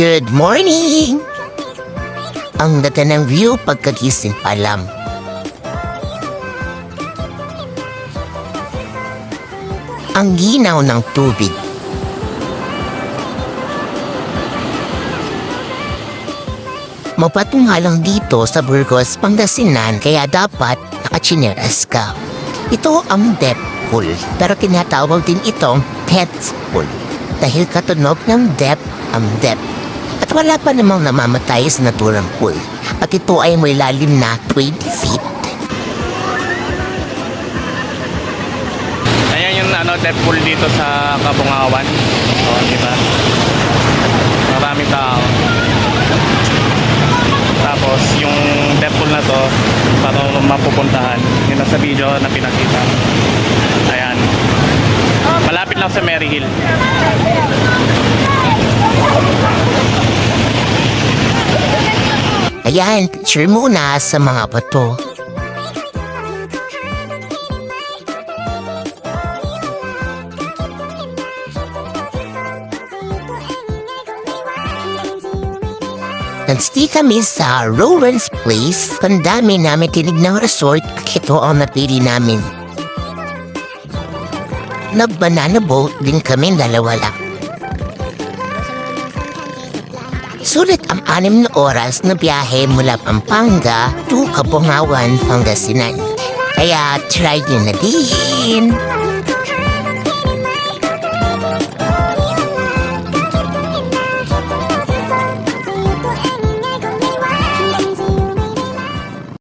Good morning! Ang ganda ng view pagkagising pa lang. Ang ginaw ng tubig. Mapatunga lang dito sa Burgos, Pangasinan kaya dapat nakachineras ka. Ito ang death pool pero tinatawag din itong pet pool dahil katunog ng death ang death. At wala pa namang namamatay sa naturang pool at ito ay may lalim na 20 feet. Ayan yung ano, death pool dito sa Kabungawan. O, di ba? Marami tao. Tapos, yung death pool na to, para mapupuntahan. Yun sa video na pinakita. Ayan. Malapit lang sa Mary Ayan, picture muna sa mga bato. Nagstay kami sa Rowan's Place. Ang dami namin tinignang resort. Ito ang napili namin. Nag-banana boat din kami dalawa lang. Sulit ang anim na oras na biyahe mula Pampanga to Kabungawan, Pangasinan. Kaya try nyo na din.